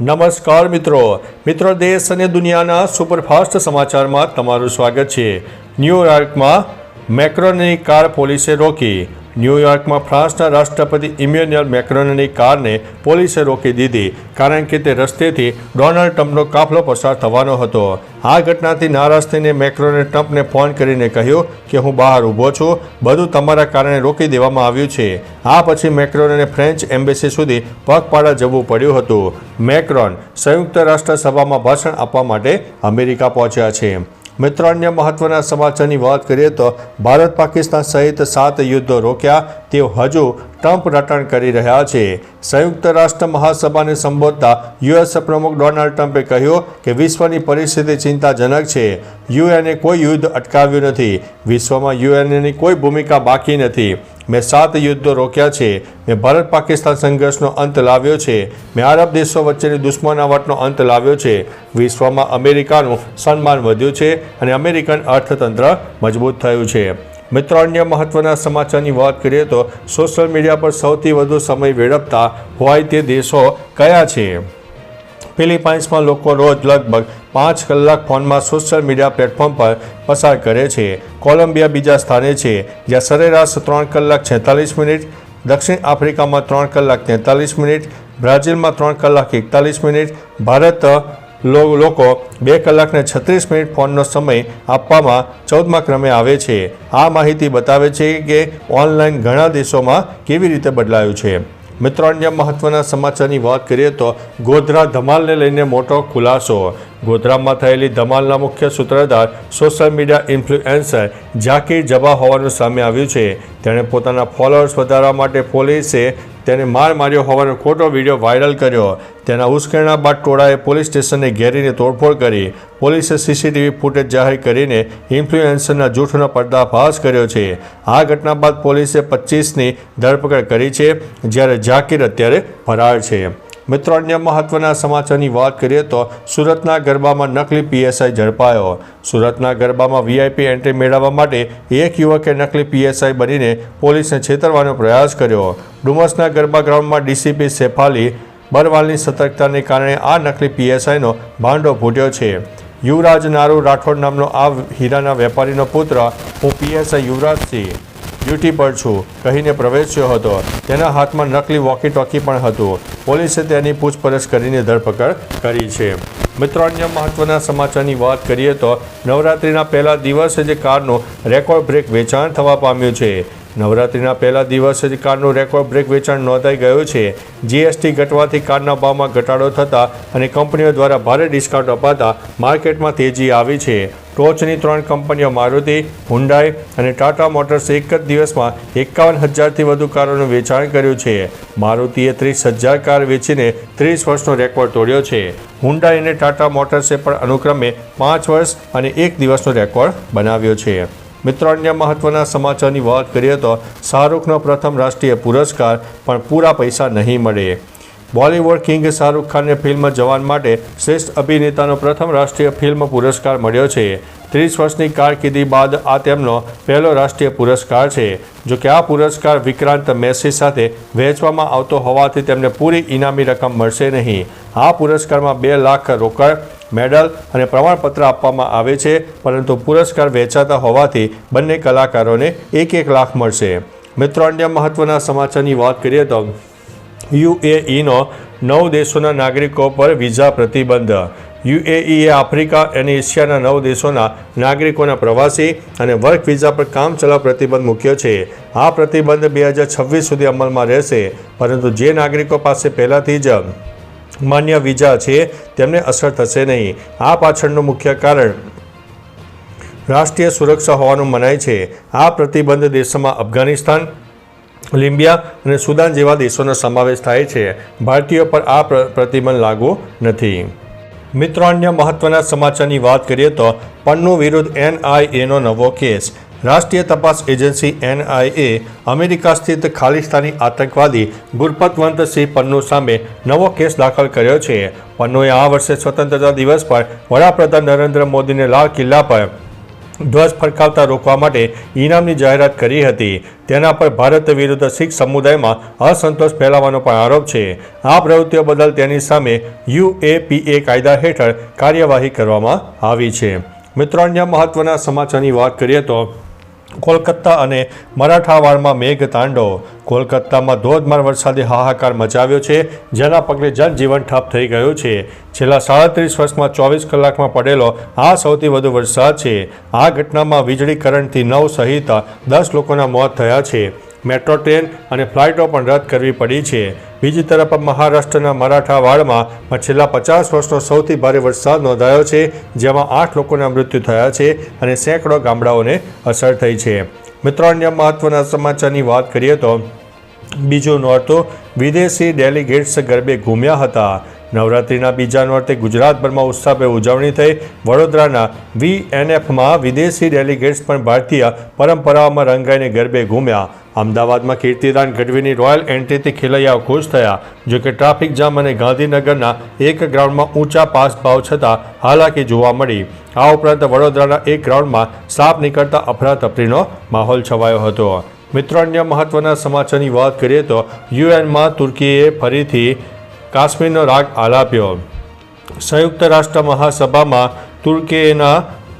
નમસ્કાર મિત્રો. મિત્રો દેશ અને દુનિયાના સુપરફાસ્ટ સમાચારમાં તમારું સ્વાગત છે. ન્યૂયોર્કમાં મેક્રોનની કાર પોલીસે રોકી. ન્યૂયોર્કમાં ફ્રાન્સના રાષ્ટ્રપતિ ઇમ્યુનિયલ મેક્રોનની કારને પોલીસે રોકી દીધી, કારણ કે તે રસ્તેથી ડોનાલ્ડ ટ્રમ્પનો કાફલો પસાર થવાનો હતો. આ ઘટનાથી નારાજ થઈને મેક્રોને ટ્રમ્પને ફોન કરીને કહ્યું કે હું બહાર ઊભો છું, બધું તમારા કારણે રોકી દેવામાં આવ્યું છે. આ પછી મેક્રોનને ફ્રેન્ચ એમ્બેસી સુધી પગપાળા જવું પડ્યું હતું. મેક્રોન સંયુક્ત રાષ્ટ્ર સભામાં ભાષણ આપવા માટે અમેરિકા પહોંચ્યા છે. મિત્રો અન્ય મહત્વના સમાચારની વાત કરીએ તો ભારત પાકિસ્તાન સહિત સાત યુદ્ધો રોક્યા. તેઓ હજુ ટ્રમ્પ રટણ કરી રહ્યા છે. સંયુક્ત રાષ્ટ્ર મહાસભાને સંબોધતા યુએસ પ્રમુખ ડોનાલ્ડ ટ્રમ્પે કહ્યું કે વિશ્વની પરિસ્થિતિ ચિંતાજનક છે. યુએને કોઈ યુદ્ધ અટકાવ્યું નથી. વિશ્વમાં યુએનની કોઈ ભૂમિકા બાકી નથી. મેં સાત યુદ્ધો રોક્યા છે. મેં ભારત પાકિસ્તાન સંઘર્ષનો અંત લાવ્યો છે. મેં અરબ દેશો વચ્ચેની દુશ્મનાવટનો અંત લાવ્યો છે. વિશ્વમાં અમેરિકાનું સન્માન વધ્યું છે અને અમેરિકન અર્થતંત્ર મજબૂત થયું છે. મિત્રો, અન્ય મહત્વના સમાચારની વાત કરીએ તો સોશિયલ મીડિયા પર સૌથી વધુ સમય વેડપતા હોય તે દેશો કયા છે? ફિલિપાઇન્સમાં લોકો રોજ લગભગ પાંચ કલાક ફોનમાં સોશિયલ મીડિયા પ્લેટફોર્મ પર પસાર કરે છે. કોલંબિયા બીજા સ્થાને છે, જ્યાં સરેરાશ ત્રણ કલાક છેતાલીસ મિનિટ, દક્ષિણ આફ્રિકામાં ત્રણ કલાક તેતાલીસ મિનિટ, બ્રાઝિલમાં ત્રણ કલાક એકતાલીસ મિનિટ, ભારત લોકો બે કલાકને છત્રીસ મિનિટ ફોનનો સમય આપવામાં ચૌદમા ક્રમે આવે છે. આ માહિતી બતાવે છે કે ઓનલાઈન ઘણા દેશોમાં કેવી રીતે બદલાયું છે. મિત્રો, અન્ય મહત્વના સમાચારની વાત કરીએ તો ગોધરા ધમાલને લઈને મોટો ખુલાસો. ગોધરામાં થયેલી ધમાલના મુખ્ય સૂત્રધાર social media influencer Zakir Jaba હોવાનું સામે આવ્યું છે. તેણે પોતાના ફોલોઅર્સ વધારવા માટે પોલીસે તેને માર માર્યો હોવાનો ખોટો વીડિયો વાયરલ કર્યો. તેના ઉશ્કેરણા બાદ ટોળાએ પોલીસ સ્ટેશનને ઘેરીને તોડફોડ કરી પોલીસે સીસીટીવી ફૂટેજ જાહેર કરીને ઇન્ફ્લુએન્સરના જૂઠનો પર્દાફાશ કર્યો છે. આ ઘટના બાદ પોલીસે પચીસની ધરપકડ કરી છે, જ્યારે ઝાકીર અત્યારે ફરાર છે. મિત્રો, અન્ય મહત્વના સમાચારની વાત કરીએ તો સુરતના ગરબામાં નકલી પીએસઆઈ ઝડપાયો. સુરતના ગરબામાં વીઆઈપી એન્ટ્રી મેળવવા માટે એક યુવકે નકલી પીએસઆઈ બનીને પોલીસને છેતરવાનો પ્રયાસ કર્યો. ડુમસના ગરબા ગ્રાઉન્ડમાં ડીસીપી સેફાલી બરવાલની સતર્કતાને કારણે આ નકલી પીએસઆઈનો ભાંડો ફૂટ્યો છે. યુવરાજ નારુ રાઠોડ નામનો આ હીરાના વેપારીનો પુત્ર. હું પીએસઆઈ યુવરાજસિંહ ડ્યુટી પર છું. કહીને પ્રવેશ્યો હતો. તેના હાથમાં નકલી વોકી ટોકી પણ હતું. પોલીસે તેની પૂછપરછ કરીને ધરપકડ કરી છે. મિત્રો, અન્ય મહત્વના સમાચારની વાત કરીએ તો નવરાત્રિના પહેલા દિવસે જ કારનું રેકોર્ડ બ્રેક વેચાણ થવા પામ્યું છે. નવરાત્રિના પહેલા દિવસે જ કારનું રેકોર્ડ બ્રેક વેચાણ નોંધાઈ ગયું છે. જીએસટી ઘટવાથી કારના ભાવમાં ઘટાડો થતાં અને કંપનીઓ દ્વારા ભારે ડિસ્કાઉન્ટ અપાતા માર્કેટમાં તેજી આવી છે. ટોચની ત્રણ કંપનીઓ મારુતિ, હુન્ડાઈ અને ટાટા મોટર્સે એક જ દિવસમાં એકાવન હજારથી વધુ કારોનું વેચાણ કર્યું છે. મારુતિએ ત્રીસ હજાર કાર વેચીને ત્રીસ વર્ષનો રેકોર્ડ તોડ્યો છે. હુન્ડાઈ અને ટાટા મોટર્સે પણ અનુક્રમે પાંચ વર્ષ અને એક દિવસનો રેકોર્ડ બનાવ્યો છે. મિત્રો, અન્ય મહત્વના સમાચારની વાત કરીએ તો શાહરૂખનો પ્રથમ રાષ્ટ્રીય પુરસ્કાર પણ પૂરા પૈસા નહીં મળે. બોલિવૂડ કિંગ શાહરૂખ ખાનને ફિલ્મ જવાન માટે શ્રેષ્ઠ અભિનેતાનો પ્રથમ રાષ્ટ્રીય ફિલ્મ પુરસ્કાર મળ્યો છે. ત્રીસ વર્ષની કારકિર્દી બાદ આ તેમનો પહેલો રાષ્ટ્રીય પુરસ્કાર છે. જો કે આ પુરસ્કાર વિક્રાંત મેસી સાથે વહેંચવામાં આવતો હોવાથી તેમને પૂરી ઇનામી રકમ મળશે નહીં. આ પુરસ્કારમાં બે લાખ રોકડ મેડલ અને પ્રમાણપત્ર આપવામાં આવે છે, પરંતુ પુરસ્કાર વેચાતા હોવાથી બંને કલાકારોને એક એક લાખ મળશે. મિત્રો, અન્ય મહત્વના સમાચારની વાત કરીએ તો યુએઈનો નવ દેશોના નાગરિકો પર વિઝા પ્રતિબંધ. યુએઈએ આફ્રિકા અને એશિયાના નવ દેશોના નાગરિકોના પ્રવાસી અને વર્ક વિઝા પર કામચલાઉ પ્રતિબંધ મૂક્યો છે. આ પ્રતિબંધ બે હજાર છવ્વીસ સુધી અમલમાં રહેશે, પરંતુ જે નાગરિકો પાસે પહેલાંથી જ માન્ય વિજા છે, તેમને અસર થશે નહીં. આ પાછળનું મુખ્ય કારણ રાષ્ટ્રીય સુરક્ષા હોવાનું મનાય છે. આ પ્રતિબંધ દેશોમાં અફઘાનિસ્તાન લિમ્બિયા અને સુદાન જેવા દેશોનો સમાવેશ થાય છે. ભારતીયો પર આ પ્ર- પ્રતિબંધ લાગુ નથી. મિત્રો, અન્ય મહત્વના સમાચારની વાત કરીએ તો પન્નુ વિરુદ્ધ એનઆઈએનો નવો કેસ. રાષ્ટ્રીય તપાસ એજન્સી એનઆઈએ અમેરિકા સ્થિત ખાલિસ્તાની આતંકવાદી ગુરપતવંત સિંહ પન્નુ સામે નવો કેસ દાખલ કર્યો છે. પન્નુએ આ વર્ષે સ્વતંત્રતા દિવસ પર વડાપ્રધાન નરેન્દ્ર મોદીને લાલ કિલ્લા પર ધ્વજ ફરકાવતા રોકવા માટે ઇનામની જાહેરાત કરી હતી. તેના પર ભારત વિરુદ્ધ શીખ સમુદાયમાં અસંતોષ ફેલાવવાનો પણ આરોપ છે. આ પ્રવૃત્તિઓ બદલ તેની સામે યુએપીએ કાયદા હેઠળ કાર્યવાહી કરવામાં આવી છે. મિત્રો, અન્ય મહત્વના સમાચારની વાત કરીએ તો કોલકાતા અને મરાઠાવાડમાં મેઘ તાંડવ કોલકાતામાં ધોધમાર વરસાદે હાહાકાર મચાવ્યો છે, જેના પગલે જનજીવન ઠપ થઈ ગયું છે. છેલ્લા સાડત્રીસ વર્ષમાં ચોવીસ કલાકમાં પડેલો આ સૌથી વધુ વરસાદ છે. આ ઘટનામાં વીજળી, કરંટથી નવ સહિત દસ લોકોના મોત થયા છે. મેટ્રો ટ્રેન અને ફ્લાઇટો પણ રદ કરવી પડી છે. બીજી તરફ મહારાષ્ટ્રના મરાઠાવાડમાં છેલ્લા પચાસ વર્ષનો સૌથી ભારે વરસાદ નોંધાયો છે, જેમાં આઠ લોકોના મૃત્યુ થયા છે અને સેંકડો ગામડાઓને અસર થઈ છે. મિત્રો, અન્ય મહત્વના સમાચારની વાત કરીએ તો બીજું નોરતું, વિદેશી ડેલિગેટ્સ ગરબે ઘૂમ્યા હતા. નવરાત્રિના બીજા નોરતે ગુજરાતભરમાં ઉત્સાહભેર ઉજવણી થઈ. વડોદરાના વીએનએફમાં વિદેશી ડેલિગેટ્સ પણ ભારતીય પરંપરાઓમાં રંગાઈને ગરબે ઘૂમ્યા. અમદાવાદમાં કીર્તિદાન ગઢવીની રોયલ એન્ટ્રીથી ખેલૈયાઓ ખુશ થયા. જો કે ટ્રાફિક જામ અને ગાંધીનગરના એક ગ્રાઉન્ડમાં ઊંચા પાસ ભાવ છતાં હાલાકી જોવા મળી. આ ઉપરાંત વડોદરાના એક ગ્રાઉન્ડમાં સાપ નીકળતા અફરાતફરીનો માહોલ છવાયો હતો. મિત્રો, અન્ય મહત્વના સમાચારની વાત કરીએ તો યુએનમાં તુર્કીએ ફરીથી કાશ્મીરનો રાગ આલાપ્યો. સંયુક્ત રાષ્ટ્ર મહાસભામાં તુર્કીના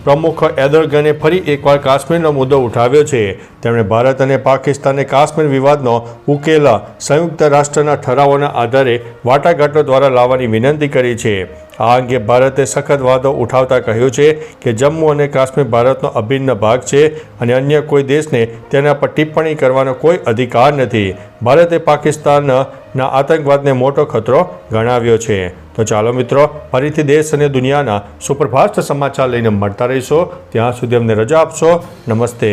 પ્રમુખ એદરગને ફરી એકવાર કાશ્મીરનો મુદ્દો ઉઠાવ્યો છે. તેમણે ભારત અને પાકિસ્તાને કાશ્મીર વિવાદનો ઉકેલ સંયુક્ત રાષ્ટ્રના ઠરાવોના આધારે વાટાઘાટો દ્વારા લાવવાની વિનંતી કરી છે. આ અંગે ભારતે સખત વાદો ઉઠાવતા કહ્યું છે કે જમ્મુ અને કાશ્મીર ભારતનો અભિન્ન ભાગ છે અને અન્ય કોઈ દેશને તેના પર ટિપ્પણી કરવાનો કોઈ અધિકાર નથી. ભારતે પાકિસ્તાનના આતંકવાદને મોટો ખતરો ગણાવ્યો છે. તો ચાલો મિત્રો, ફરીથી દેશ અને દુનિયાના સુપરફાસ્ટ સમાચાર લઈને મળતા રહીશો. ત્યાં સુધી અમને રજા આપશો. નમસ્તે.